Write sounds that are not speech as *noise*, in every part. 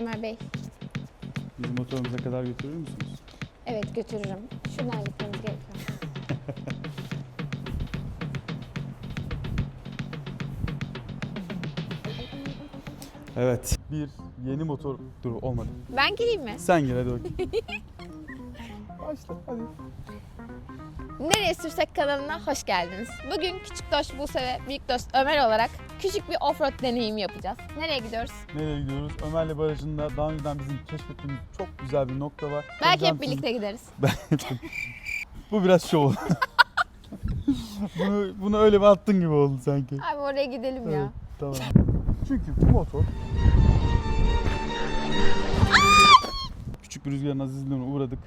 Ömer Bey. Bizi motorumuza kadar götürür müsünüz? Evet götürürüm. Şuradan gitmemiz gerekiyor. *laughs* Evet. Bir yeni motor... Dur olmadı. Ben gireyim mi? Sen gir hadi bakayım. *laughs* Başla hadi. Nereye Sürsek kanalına hoş geldiniz. Bugün küçük dost Buse ve büyük dost Ömer olarak küçük bir offroad deneyimi yapacağız. Nereye gidiyoruz? Nereye gidiyoruz? Ömer'le Barajı'nda daha önceden bizim keşfettiğimiz çok güzel bir nokta var. Belki hep birlikte gideriz. *laughs* Bu biraz şov. *laughs* bunu, bunu öyle bir attın gibi oldu sanki. Abi oraya gidelim ya. Evet, tamam. Çünkü bu motor küçük bir rüzgarın azizliğine uğradık.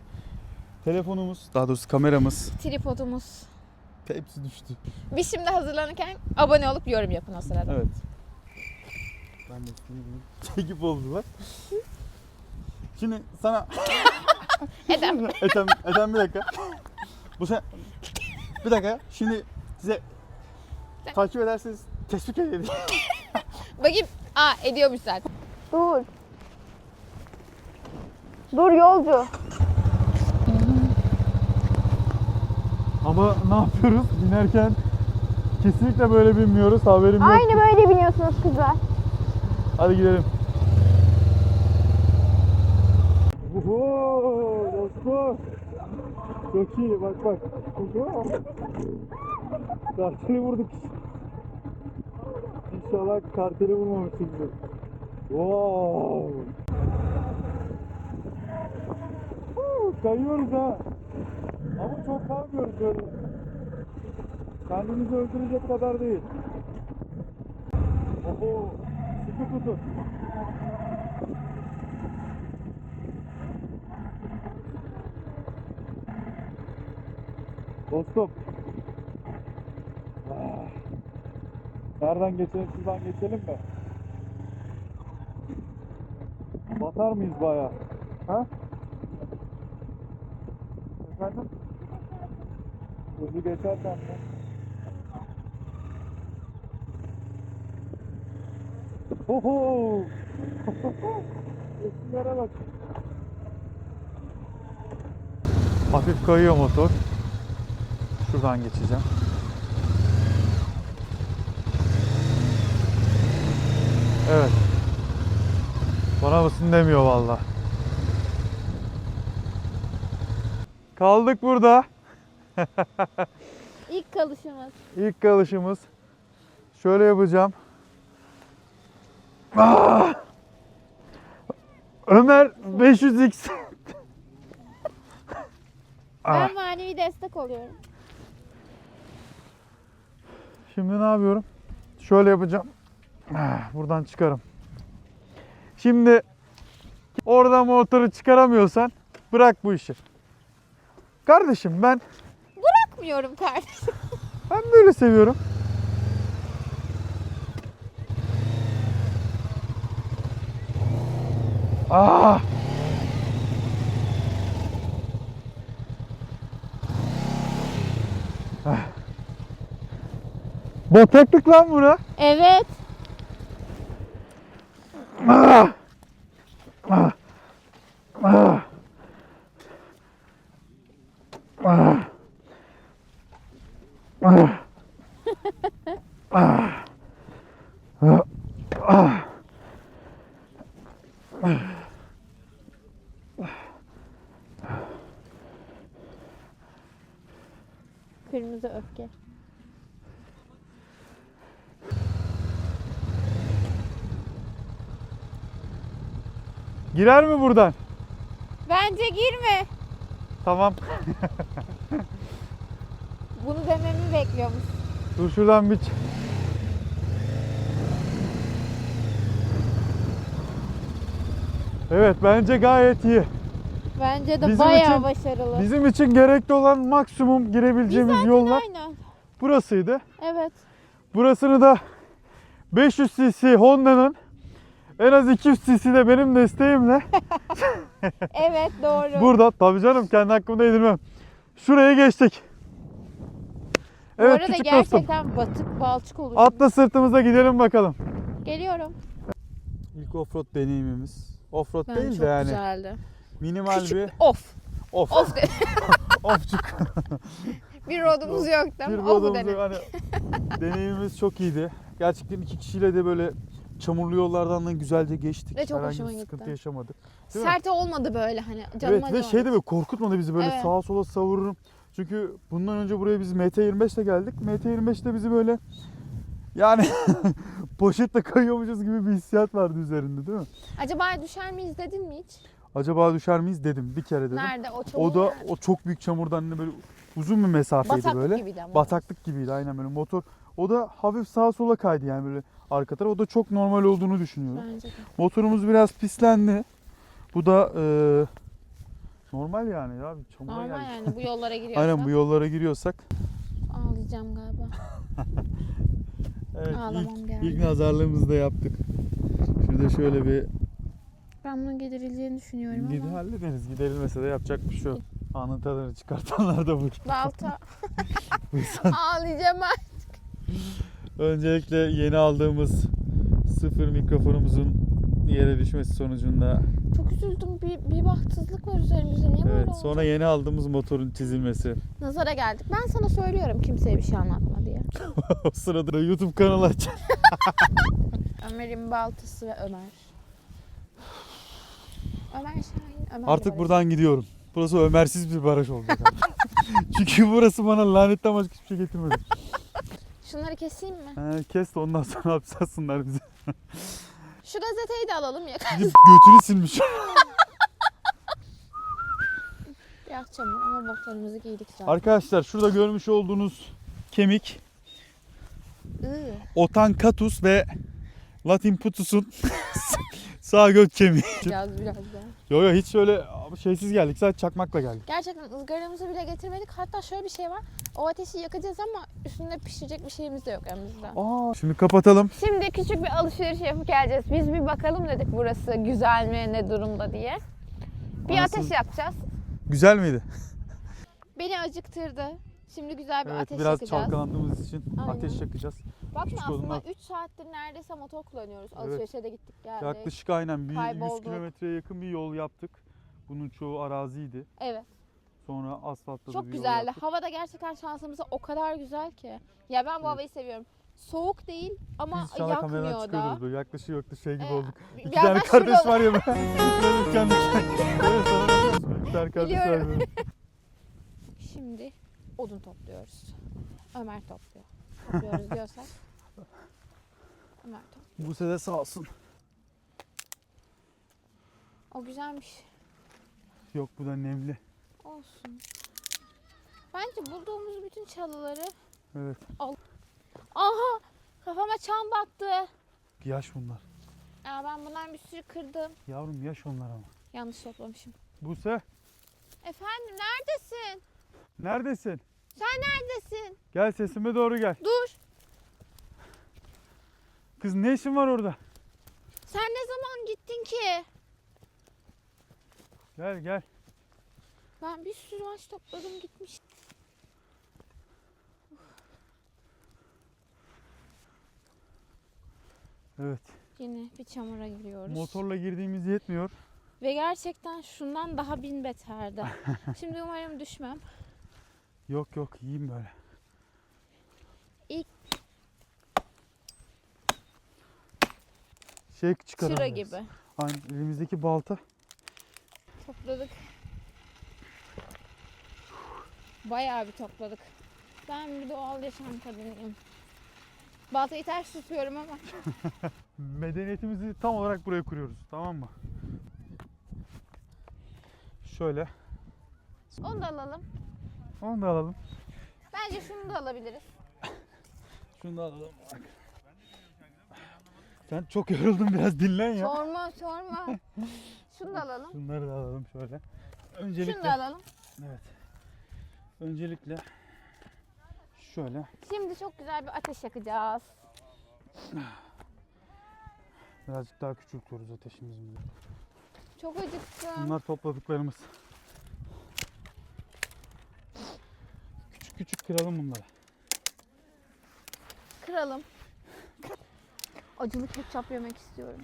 Telefonumuz, daha doğrusu kameramız Tripodumuz. hepsi düştü. Biz şimdi hazırlanırken abone olup yorum yapın o sırada. Evet. Ben de. Çekip oldular. Şimdi sana... Edem. Ethem, Ethem bir dakika. Bu sen... Bir dakika. Şimdi size takip ederseniz teşvik edeyim. *laughs* Bakayım. Aa ediyormuş zaten. Dur. Dur yolcu. Ama ne yapıyoruz? Binerken kesinlikle böyle binmiyoruz. Haberim yok. Aynı böyle biniyorsunuz kızlar. Hadi gidelim. Oho, dostum. Çok iyi, bak bak. Karteli vurduk. İnşallah karteli vurmamışızdır. Wow. Kayıyoruz ha. Ama çok kalmıyoruz böyle. Kendimizi öldürecek kadar değil. Oho, sıkı tutun. Dostum. Ah. Nereden geçelim? Şuradan geçelim mi? Batar mıyız baya? Ha? Efendim? Hızlı geçerken mi? Oho! Eskilere bak. Hafif kayıyor motor. Şuradan geçeceğim. Evet. Bana mısın demiyor valla. Kaldık burada. *laughs* İlk kalışımız. İlk kalışımız. Şöyle yapacağım. Ah! Ömer 500x. *laughs* Ah. Ben manevi destek oluyorum. Şimdi ne yapıyorum? Şöyle yapacağım. Ah, Buradan çıkarım. Şimdi orada motoru çıkaramıyorsan bırak bu işi. Kardeşim ben Bakmıyorum kardeşim. *laughs* ben böyle seviyorum. Ah! Ah. Bataklık lan bura. Evet. Ah! Ah! Ah! Ah! Ah! Ah! Ah! Ah! Kırmızı öfke. Girer mi buradan? Bence girme. Tamam. *laughs* Bunu dememi bekliyormuş. Dur şuradan bir Evet bence gayet iyi. Bence de Bizim bayağı için- başarılı. Bizim için gerekli olan maksimum girebileceğimiz Zaten yollar Aynen. burasıydı. Evet. Burasını da 500 cc Honda'nın en az 200 cc de benim desteğimle *laughs* Evet doğru. burada tabii canım kendi hakkımda yedirmem. Şuraya geçtik. Bu Evet arada küçük dostum. gerçekten batık balçık olur. Atla sırtımıza gidelim bakalım. Geliyorum. İlk offroad deneyimimiz. Offroad Bence değil çok de yani güzeldi. minimal Küçük bir Of. off. Of de. *laughs* Offçuk. *laughs* bir rodumuz yoktu bir ama o bu denir. hani *laughs* deneyimimiz çok iyiydi. Gerçekten iki kişiyle de böyle çamurlu yollardan da güzelce geçtik. Ve çok Herhangi hoşuma bir gitti. sıkıntı yaşamadık. Değil mi? Sert olmadı böyle hani canıma Evet ve acımadı. şey de böyle korkutmadı bizi böyle Evet. sağa sola savururum. Çünkü bundan önce buraya biz MT25'te geldik. MT25'te bizi böyle yani *laughs* poşetle kayıyormuşuz gibi bir hissiyat vardı üzerinde değil mi? Acaba düşer miyiz dedin mi hiç? Acaba düşer miyiz dedim bir kere dedim. Nerede o çamur O da nerede? o çok büyük çamurdan hani böyle uzun bir mesafeydi Bataklık böyle. gibiydi ama. Bataklık gibiydi aynen böyle motor. O da hafif sağa sola kaydı yani böyle arka taraf. O da çok normal olduğunu düşünüyorum. Bence de. Motorumuz biraz pislendi. Bu da e, normal yani ya. Çamura Normal geldik. yani bu yollara *laughs* giriyorsak. Aynen bu yollara giriyorsak. Ağlayacağım galiba. *laughs* Evet, Ağlamam ilk, geldi. ilk nazarlığımızı da yaptık. Şurada şöyle bir Ben bunun giderileceğini düşünüyorum gidi ama. hallederiz. Giderilmese de yapacak bir şey yok. Anın tadını çıkartanlar da bu. *laughs* Balta. Ağlayacağım ben. Öncelikle yeni aldığımız sıfır mikrofonumuzun yere düşmesi sonucunda Çok üzüldüm. Bir, bir bahtsızlık var üzerimizde. Niye böyle evet oldu? sonra yeni aldığımız motorun çizilmesi. Nazara geldik. Ben sana söylüyorum kimseye bir şey anlatma diye. *laughs* o sırada da YouTube kanalı aç. *laughs* Ömer'in baltası ve Ömer. Ömer Şahin, Ömer Artık Barış. buradan gidiyorum. Burası Ömersiz bir baraj olacak. artık. *laughs* Çünkü burası bana lanetten başka hiçbir şey getirmedi. Şunları keseyim mi? He, kes de ondan sonra hapse atsınlar bizi. Şu gazeteyi de alalım ya. Gidip götünü silmiş. *laughs* Çamur ama botlarımızı giydik zaten. Arkadaşlar şurada görmüş olduğunuz kemik. Otankatus ve Latin putus'un *laughs* sağ göt kemiği. *laughs* Biraz biraz daha. Yo yo hiç öyle şeysiz geldik. Sadece çakmakla geldik. Gerçekten ızgaramızı bile getirmedik. Hatta şöyle bir şey var. O ateşi yakacağız ama üstünde pişirecek bir şeyimiz de yok yanımızda. Aa, şimdi kapatalım. Şimdi küçük bir alışveriş yapıp geleceğiz. Biz bir bakalım dedik burası güzel mi, ne durumda diye. Bir Nasıl? ateş yakacağız. Güzel miydi? Beni acıktırdı. Şimdi güzel bir Evet ateş biraz yakacağız. çalkalandığımız için Aynen. ateş yakacağız. Bakma Küçük aslında odunlar. 3 saattir neredeyse motor kullanıyoruz. Alışverişe de gittik geldik. Yaklaşık aynen bir 100 Kaybolduk. kilometreye yakın bir yol yaptık. Bunun çoğu araziydi. Evet. Sonra asfaltladı Çok bir yol güzeldi. yaptık. Hava da gerçekten şansımıza o kadar güzel ki. Ya ben bu Evet. havayı seviyorum. Soğuk değil ama Biz kameradan yakmıyor çıkıyoruz da. böyle yaklaşık yaklaşık şey gibi Ee, olduk. *laughs* İki ya *laughs* tane ben kardeş var ya. Böyle kendi Evet sana bakıyorsun. İki tane kardeş var Biliyorum. böyle. *laughs* Şimdi odun topluyoruz. Ömer topluyor. Topluyoruz diyorsak. Ömer topluyor. Buse de sağ olsun. O güzelmiş. Yok bu da nemli. Olsun. Bence bulduğumuz bütün çalıları... Evet. Aha! Kafama çam battı. Yaş bunlar. Ya ben bundan bir sürü kırdım. Yavrum yaş onlar ama. Yanlış toplamışım. Buse Efendim neredesin? neredesin? Sen neredesin? Gel sesime doğru gel. Dur. Kız ne işin var orada? Sen ne zaman gittin ki? Gel gel. Ben bir sürü ağaç topladım gitmiş. Evet. Yine bir çamura giriyoruz. Motorla girdiğimiz yetmiyor. Ve gerçekten şundan daha bin beterdi. *laughs* Şimdi umarım düşmem. Yok yok iyiyim böyle. İlk- Şey çıkaralım. Çıra gibi. Aynen elimizdeki balta. Topladık. Bayağı bir topladık. Ben bir doğal yaşam kadınıyım. Baltayı ters tutuyorum ama. *laughs* Medeniyetimizi tam olarak buraya kuruyoruz. Tamam mı? Şöyle. Onu da alalım. Onu da alalım. Bence şunu da alabiliriz. *laughs* Şunu da alalım. Bak. Sen çok yoruldun biraz dinlen ya. Sorma sorma. Şunu da alalım. Şunları da alalım şöyle. Şunu Öncelikle da alalım. evet. Öncelikle şöyle Şimdi çok güzel bir ateş yakacağız. birazcık daha küçültüyoruz ateşimizi. Çok acıktım. Bunlar topladıklarımız. Küçük kıralım bunları. Kıralım. Acılı ketçap yemek istiyorum.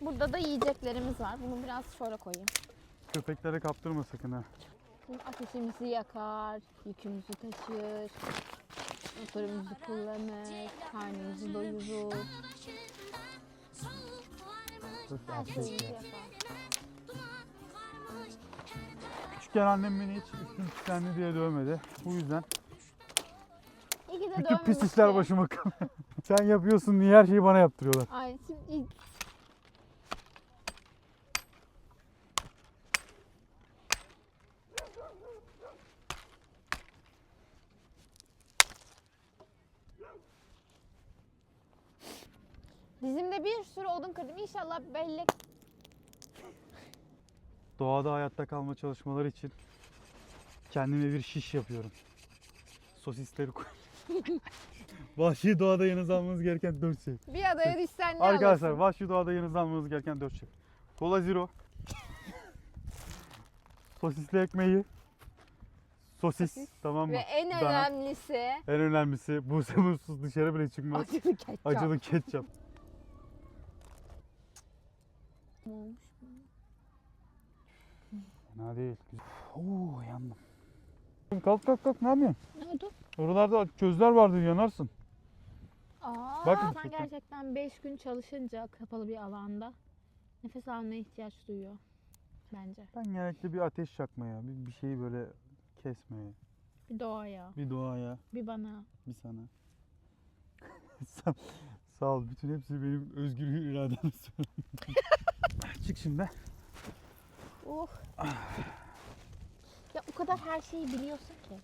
Burada da yiyeceklerimiz var. Bunu biraz sonra koyayım. Köpeklere kaptırma sakın ha. Şimdi ateşimizi yakar, yükümüzü taşır, motorumuzu kullanır, karnımızı doyurur. Her şeyimizi Küçükken annem beni hiç üstüm tükenli diye dövmedi. Bu yüzden İyi ki de bütün pis işler başıma kalıyor. *laughs* Sen yapıyorsun diye her şeyi bana yaptırıyorlar. Ay şimdi Dizimde bir sürü odun kırdım. İnşallah bellek Doğada hayatta kalma çalışmaları için kendime bir şiş yapıyorum. Sosisleri koy. *laughs* Vahşi doğada yanınız almanız gereken 4 şey. bir adaya düşsen ne Arkadaşlar alırsın? vahşi doğada yanınızda almanız gereken 4 şey. Kola zero. Sosisli ekmeği. Sosis, Sosis. tamam mı? Ve en Dana. önemlisi En önemlisi bu sabırsız dışarı bile çıkmaz. acılı ketçap. Acılı ketçap. Fena değil. Güzel. Oo yandım. Kalk kalk kalk ne yapıyorsun? Ne oldu? Oralarda közler vardır yanarsın. Aa, Bakın. sen gerçekten 5 gün çalışınca kapalı bir alanda nefes almaya ihtiyaç duyuyor bence. Ben genellikle bir ateş yakmaya, bir, bir şeyi böyle kesmeye, Bir doğaya, bir doğaya, bir bana. bir sana. *laughs* sağ, sağ ol. Bütün hepsi benim özgür söylüyorum. *laughs* Çık şimdi. Oh. ya o kadar her şeyi biliyorsun ki.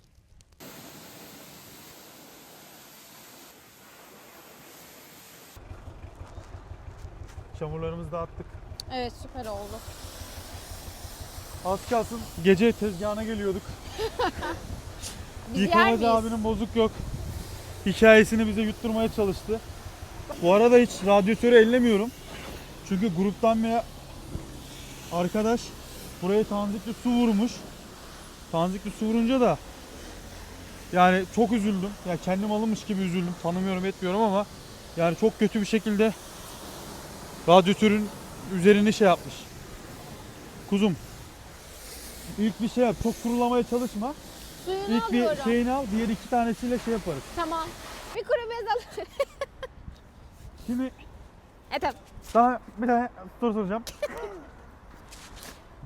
Çamurlarımızı da attık. Evet süper oldu. Az kalsın gece tezgahına geliyorduk. *laughs* Biz yer Yıkamacı miyiz? abinin bozuk yok. Hikayesini bize yutturmaya çalıştı. Bu arada hiç radyatörü ellemiyorum. Çünkü gruptan bir arkadaş buraya tanzikli su vurmuş. Tanzikli su vurunca da yani çok üzüldüm. Ya kendim alınmış gibi üzüldüm. Tanımıyorum etmiyorum ama yani çok kötü bir şekilde radyatörün üzerini şey yapmış. Kuzum ilk bir şey yap. Çok kurulamaya çalışma. Suyunu İlk alıyorum. bir şeyini al, diğer iki tanesiyle şey yaparız. Tamam. Bir kuru bez al. Şimdi e tamam. sana bir tane soru soracağım. *laughs*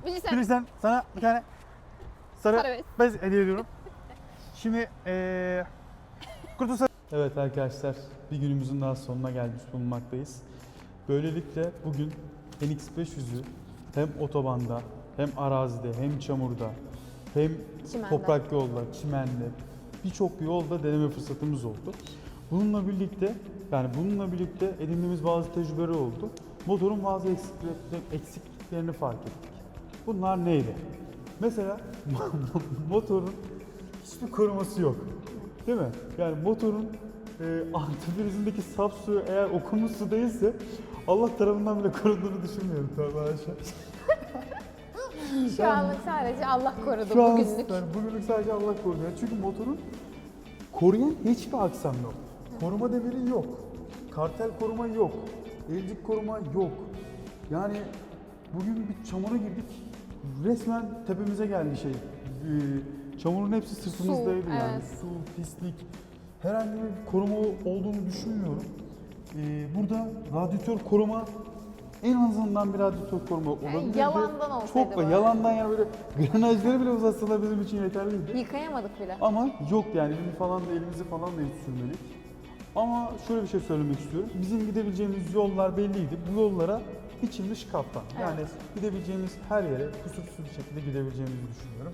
Bilirsen Bilirsen sana bir tane sarı para bez. bez hediye ediyorum. Şimdi eee kurtulsa... Evet arkadaşlar bir günümüzün daha sonuna gelmiş bulunmaktayız. Böylelikle bugün NX500'ü hem otobanda hem arazide hem çamurda hem Çimende. toprak yolda, çimende birçok yolda deneme fırsatımız oldu. Bununla birlikte yani bununla birlikte edindiğimiz bazı tecrübeler oldu. Motorun bazı eksikliklerini, eksikliklerini fark ettik. Bunlar neydi? Mesela *laughs* motorun hiçbir koruması yok. Değil mi? Yani motorun e, antifrizindeki saf su eğer okunmuş su değilse Allah tarafından bile korunduğunu düşünmüyorum. Tabii aşağı. Şu anlık sadece Allah korudu Şu an bugünlük. yani bugünlük sadece Allah koruyor. Çünkü motorun koruyan hiçbir aksam yok. Koruma demiri yok. Kartel koruma yok. Elcik koruma yok. Yani bugün bir çamura girdik. Resmen tepemize geldi şey. Ee, çamurun hepsi sırtımızdaydı yani. evet. Su, pislik. Herhangi bir koruma olduğunu düşünmüyorum. Ee, burada radyatör koruma en azından bir radyatör koruma olabilirdi. yalandan olsaydı Çok bu. yalandan yani böyle granajları bile uzatsalar bizim için yeterliydi. Yıkayamadık bile. Ama yok yani elini falan da elimizi falan da hiç sürmedik. Ama şöyle bir şey söylemek istiyorum. Bizim gidebileceğimiz yollar belliydi. Bu yollara biçilmiş kaptan. Yani gidebileceğimiz her yere kusursuz bir şekilde gidebileceğimizi düşünüyorum.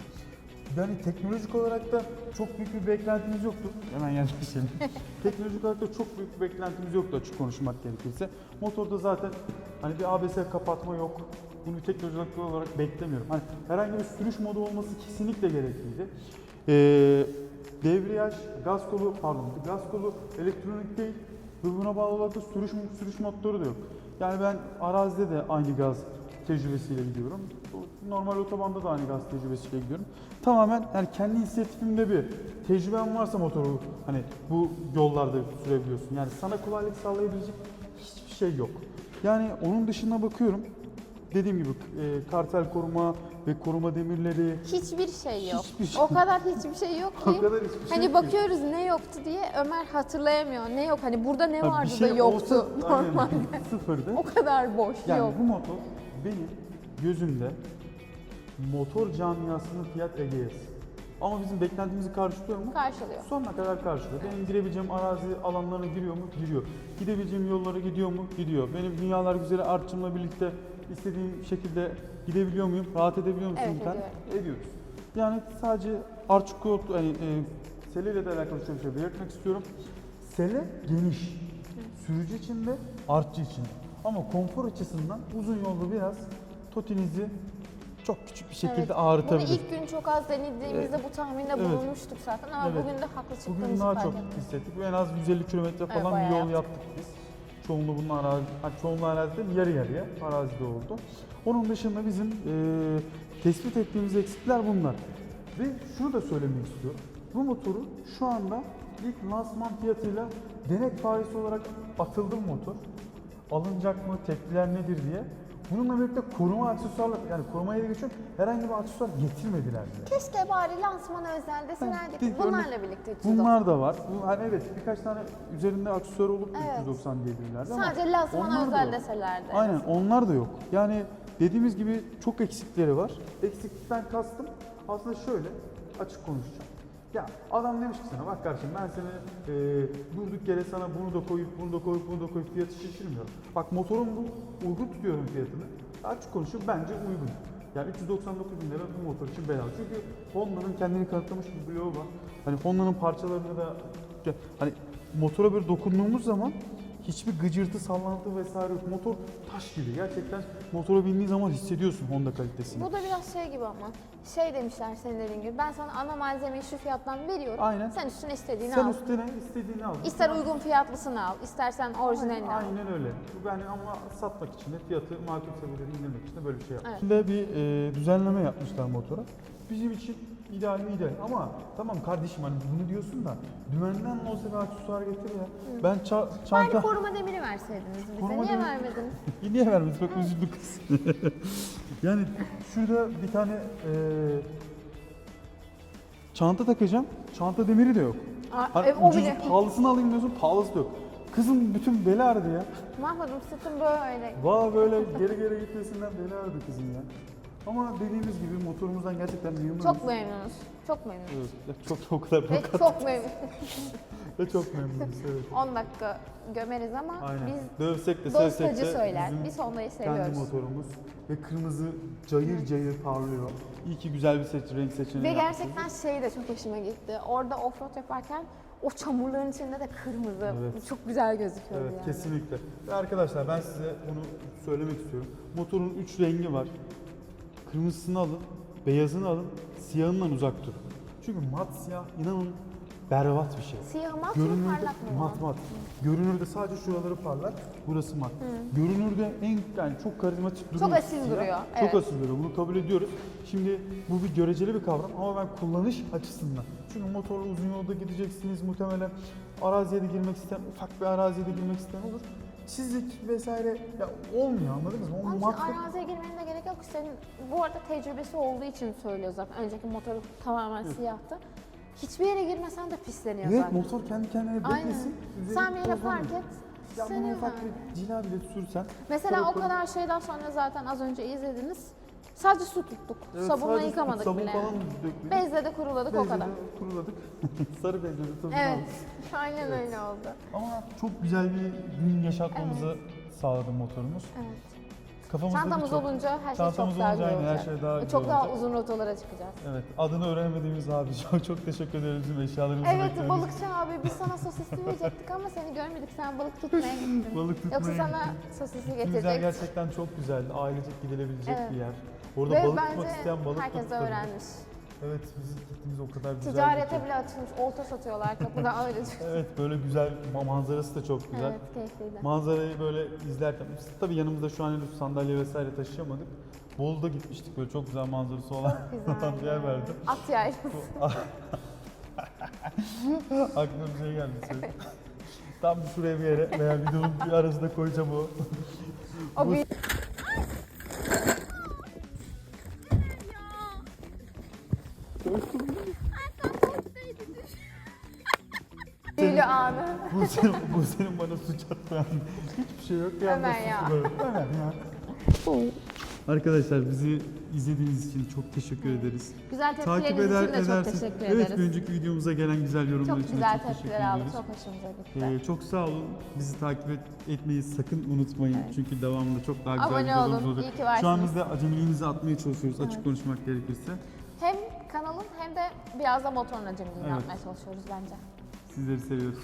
Yani teknolojik olarak da çok büyük bir beklentimiz yoktu. Hemen yerleşelim. *laughs* teknolojik olarak da çok büyük bir beklentimiz yoktu açık konuşmak gerekirse. Motorda zaten hani bir ABS kapatma yok. Bunu teknolojik olarak beklemiyorum. Hani herhangi bir sürüş modu olması kesinlikle gerekliydi. Ee, debriyaj, gaz kolu, pardon gaz kolu elektronik değil ve buna bağlı olarak da sürüş, sürüş motoru da yok. Yani ben arazide de aynı gaz tecrübesiyle gidiyorum. Normal otobanda da aynı gaz tecrübesiyle gidiyorum. Tamamen yani kendi inisiyatifimde bir tecrüben varsa motoru hani bu yollarda sürebiliyorsun. Yani sana kolaylık sağlayabilecek hiçbir şey yok. Yani onun dışına bakıyorum. Dediğim gibi e, kartel koruma ve koruma demirleri Hiçbir şey yok. Hiçbir şey- O kadar hiçbir şey yok ki. o kadar hiçbir şey Hani yok ki. bakıyoruz ne yoktu diye Ömer hatırlayamıyor. Ne yok hani burada ne Ha, vardı şey da yoktu olsa- *laughs* aynen, normalde. *laughs* sıfırdı. O kadar boş Yani yok. bu motor benim gözümde motor camiasının Fiat Egea'sı. Ama bizim beklentimizi karşılıyor mu? Karşılıyor. Sonuna kadar karşılıyor. Benim girebileceğim arazi alanlarına giriyor mu? Giriyor. Gidebileceğim yollara gidiyor mu? Gidiyor. Benim dünyalar güzeli artçımla birlikte istediğim şekilde gidebiliyor muyum? Rahat edebiliyor musun? Evet, bir ediyorum. Ediyoruz. Yani sadece arç koltuğu, hani e, sele ile de alakalı şöyle bir şey belirtmek istiyorum. Sele geniş. Sürücü için de artçı için. Ama konfor açısından uzun yolda biraz totinizi çok küçük bir şekilde Evet. ağrıtabilir. Bunu ilk gün çok az denediğimizde bu tahminde Evet. bulunmuştuk zaten ama Evet. bugün de haklı çıktığımızı Bugün daha çok ettim. hissettik. En az 150 kilometre Evet, falan bir bayağı yol yaptık biz. Çoğunluğu bunun arazi, çoğunluğu arazide yarı yarıya arazide oldu. Onun dışında bizim e, tespit ettiğimiz eksikler bunlar. Ve şunu da söylemek istiyorum. Bu motoru şu anda ilk lansman fiyatıyla denek faresi olarak atıldı bu motor. Alınacak mı, tepkiler nedir diye. Bununla birlikte koruma aksesuarlar, yani korumaya geçiyorum, herhangi bir aksesuar getirmediler bile. Keşke bari lansmana özel deselerdi. bir Bunlarla birlikte 390. Bunlar da var. Bu, hani evet birkaç tane üzerinde aksesuar olup Evet. 390 diyebilirlerdi ama Sadece lansmana özel deselerdi. Aynen onlar da yok. Yani dediğimiz gibi çok eksikleri var. Eksiklikten kastım aslında şöyle açık konuşacağım. Ya adam demiş ki sana bak kardeşim ben seni e, durduk yere sana bunu da koyup bunu da koyup bunu da koyup fiyatı şişirmiyorum. Bak motorun bu uygun tutuyorum fiyatını. Açık konuşuyorum bence uygun. Yani 399 bin lira bu motor için bedava. Çünkü Honda'nın kendini kanıtlamış bir bloğu var. Hani Honda'nın parçalarını da hani motora böyle dokunduğumuz zaman hiçbir gıcırtı, sallantı vesaire yok. Motor taş gibi. Gerçekten motora bindiğin zaman hissediyorsun Honda kalitesini. Bu da biraz şey gibi ama şey demişler senin dediğin gibi ben sana ana malzemeyi şu fiyattan veriyorum. Aynen. Sen üstüne istediğini Sen al. üstüne istediğini al. İster uygun fiyatlısını al, istersen orijinalini al. Aynen öyle. Yani ama satmak için de fiyatı makul seviyelere indirmek için de böyle bir şey yapmış. Evet. Bir e, düzenleme yapmışlar motora. Bizim için ideal ideal ama tamam kardeşim hani bunu diyorsun da dümenden olsa bir aksesuar getir ya. Ben ça- Bari çanta... koruma demiri verseydiniz bize. Koruma Niye demiri- vermediniz? *laughs* Niye vermedin? Bak üzüldü kız. *laughs* yani şurada bir tane e, çanta takacağım. Çanta demiri de yok. Aa, Hani e, o bile. pahalısını alayım diyorsun, pahalısı da yok. Kızın bütün beli ağrıdı ya. Mahmut'um sırtım böyle. Valla böyle geri geri gitmesinden beli ağrıdı kızın ya. Ama dediğimiz gibi motorumuzdan gerçekten memnunuz. Çok memnunuz. Çok memnunuz. Evet, çok çok o kadar Ve çok memnunuz. *laughs* Ve çok memnunuz evet. 10 dakika gömeriz ama Aynen. biz Dövsek de sevsek dostacı de söyler. bizim Biz Honda'yı kendi seviyoruz. motorumuz ve kırmızı cayır cayır parlıyor. İyi ki güzel bir seç, renk seçeneği Ve yapmışız. gerçekten şey de çok hoşuma gitti. Orada offroad yaparken o çamurların içinde de kırmızı. Evet. Çok güzel gözüküyor Evet yani. kesinlikle. Ve arkadaşlar ben size bunu söylemek istiyorum. Motorun 3 rengi var. Kırmızısını alın, beyazını alın, siyahından uzak durun. Çünkü mat siyah inanın berbat bir şey. Siyah mat mı Görünürde parlak mı? mat mat. Görünürde sadece şuraları parlak, burası mat. Görünürde en yani çok karizmatik duruyor. asil siyah. duruyor, Çok evet. asil duruyor. Bunu kabul ediyoruz. Şimdi bu bir göreceli bir kavram ama ben kullanış açısından. Çünkü motorla uzun yolda gideceksiniz muhtemelen araziye de girmek isteyen, ufak bir araziye de girmek isteyen olur. Çizik vesaire ya olmuyor anladınız mı? O Onun için araziye girmenin de gerek yok. Senin bu arada tecrübesi olduğu için söylüyor zaten. Önceki motoru tamamen siyahtı. Hiçbir yere girmesen de pisleniyor Evet zaten. motor kendi kendine Aynen. beklesin. üzeri Sen bir yere tozlanıyor. park et. Ya bunu pisleniyor ufak yani. bir cila bile sürsen. Mesela o kadar şeyden sonra zaten az önce izlediniz. Sadece su tuttuk. Evet, Sabunla sadece yıkamadık sabun bile. falan dökmedik. Bezle de kuruladık o Bezle kadar. de kuruladık. *laughs* Sarı bezle de tozunu Evet. aldık. *laughs* Aynen öyle oldu. Ama çok güzel bir gün yaşatmamızı sağladı motorumuz. Evet. Kafamızda Çantamız birçok- olunca her şey Çantamız çok daha olunca güzel aynen her olacak. şey daha güzel çok daha olacak. uzun rotalara çıkacağız. Evet, adını öğrenemediğimiz abi *laughs* çok çok teşekkür ederiz bizim eşyalarımızı Evet bekliyoruz. balıkçı abi biz sana sosisli verecektik ama seni görmedik. Sen balık tutmaya gittin. *laughs* Balık tutmaya Yoksa sana Gittiğimiz yer getirecek. gerçekten çok güzeldi. Ailecek gidilebilecek Evet. bir yer. Orada Ve balık tutmak bence isteyen balık da herkes tutabilir. öğrenmiş. Evet, biz gittiğimiz o kadar güzeldi Ticarete bile açılmış. Olta satıyorlar kapıda öyle. *laughs* Evet, böyle güzel ma- manzarası da çok güzel. evet keyifliydi. Manzarayı böyle izlerken, biz tabii yanımızda şu an henüz sandalye vesaire taşıyamadık. Bolu'da gitmiştik böyle çok güzel manzarası olan *laughs* Güzel. bir yer verdi. At yaylası. *laughs* Aklıma bir şey geldi. söyle. Tam şuraya bir yere veya videonun bir arasına koyacağım o. O büyük... Büyülü anı. bu, senin, bu senin bana suç atman. Hiçbir şey yok. Hemen ya. Hemen ya. Arkadaşlar bizi izlediğiniz için çok teşekkür ederiz. Güzel Takip tepkileriniz eder için de çok teşekkür Evet bir ederiz. önceki videomuza gelen güzel yorumlar Çok için de güzel çok teşekkür tepkiler aldık. ederiz. Çok hoşumuza gitti. Ee, çok sağ olun. Bizi takip et- etmeyi sakın unutmayın. Çünkü devamında çok daha güzel Abone videolarımız olun. olacak. İyi ki varsınız. Şu an biz de acemiliğimizi atmaya çalışıyoruz açık konuşmak gerekirse. Kanalın hem de biraz da motorun acemiliğini Evet. yapmaya çalışıyoruz bence. Sizleri seviyoruz.